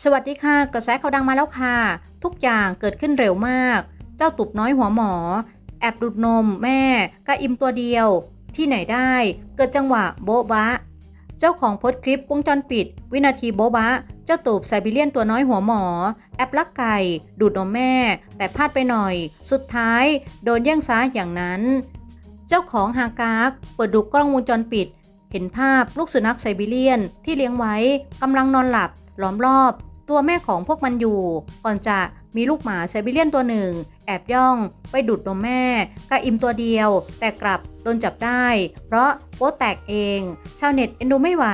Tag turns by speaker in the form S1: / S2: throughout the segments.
S1: สวัสดีค่ะกระแสข่าวดังมาแล้วค่ะ ทุกอย่างเกิดขึ้นเร็วมาก เจ้าตุบน้อยหัวหมอ แอบดูดนมแม่กะอิมตัวเดียว ที่ไหนได้ เกิดจังหวะโบ๊ะบะ เจ้าของโพสต์คลิปวงจรปิด วินาทีโบ๊ะบะ เจ้าตูบไซบีเรียนตัวน้อยหัวหมอ แอบลักไก่ ดูดนมแม่ แต่พลาดไปหน่อย สุดท้าย โดนแย่งซ้าอย่างนั้น เจ้าของฮากากเปิดดูกล้องวงจรปิด เห็นภาพลูกสุนัขไซบีเรียนที่เลี้ยงไว้กำลังนอนหลับ ล้อมรอบตัวแม่ของพวกมันอยู่ ก่อนจะมีลูกหมาไซบีเรียนตัวหนึ่ง แอบย่องไปดูดนมแม่กะอิมตัวเดียว แต่กลับโดนจับได้ เพราะโป๊แตกเอง ชาวเน็ตเอ็นดูไม่ไหว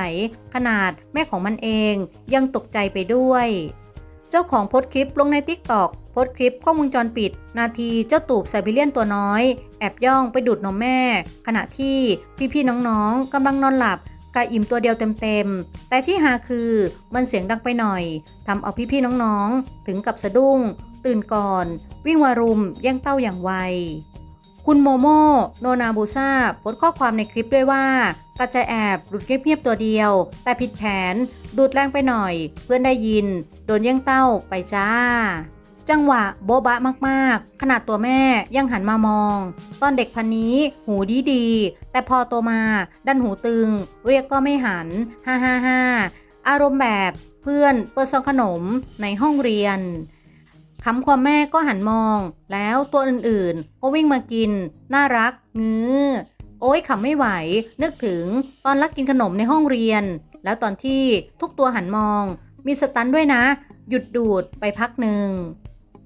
S1: ขนาดแม่ของมันเองยังตกใจไปด้วย เจ้าของโพสคลิปลงในทิกตอกโพสคลิปข้อมูลจรปิด นาทีเจ้าตูบไซบีเรียนตัวน้อย แอบย่องไปดูดนมแม่ ขณะที่พี่ๆน้องๆกำลังนอนหลับ กะอิ่มตัวเดียวเต็มๆ แต่ที่หาคือมันเสียงดังไปหน่อยทำเอาพี่ๆน้องๆ ถึงกับสะดุ้ง ตื่นก่อน วิ่งมารุมแย่งเต้าอย่างไว คุณโมโมโนนาบูซาโพสข้อความในคลิปด้วยว่ากระจะแอบดูดเงียบๆตัวเดียว แต่ผิดแผนดูดแรงไปหน่อย เพื่อนได้ยิน โดนแย่งเต้าไปจ้า จังหวะโบ๊ะบะมากๆ ขนาดตัวแม่ยังหันมามอง ตอนเด็กพันนี้หูดีดีแต่พอโตมา ดันหูตึง เรียกก็ไม่หันฮ่าฮ่าฮ่าอารมณ์แบบเพื่อนเปิดซองขนมในห้องเรียนคำความแม่ก็หันมอง แล้วตัวอื่นๆ ก็วิ่งมากิน น่ารัก งื้อ โอ้ยขำไม่ไหว นึกถึงตอนลักกินขนมในห้องเรียน แล้วตอนที่ทุกตัวหันมอง มีสตันด้วยนะ หยุดดูดไปพักหนึ่ง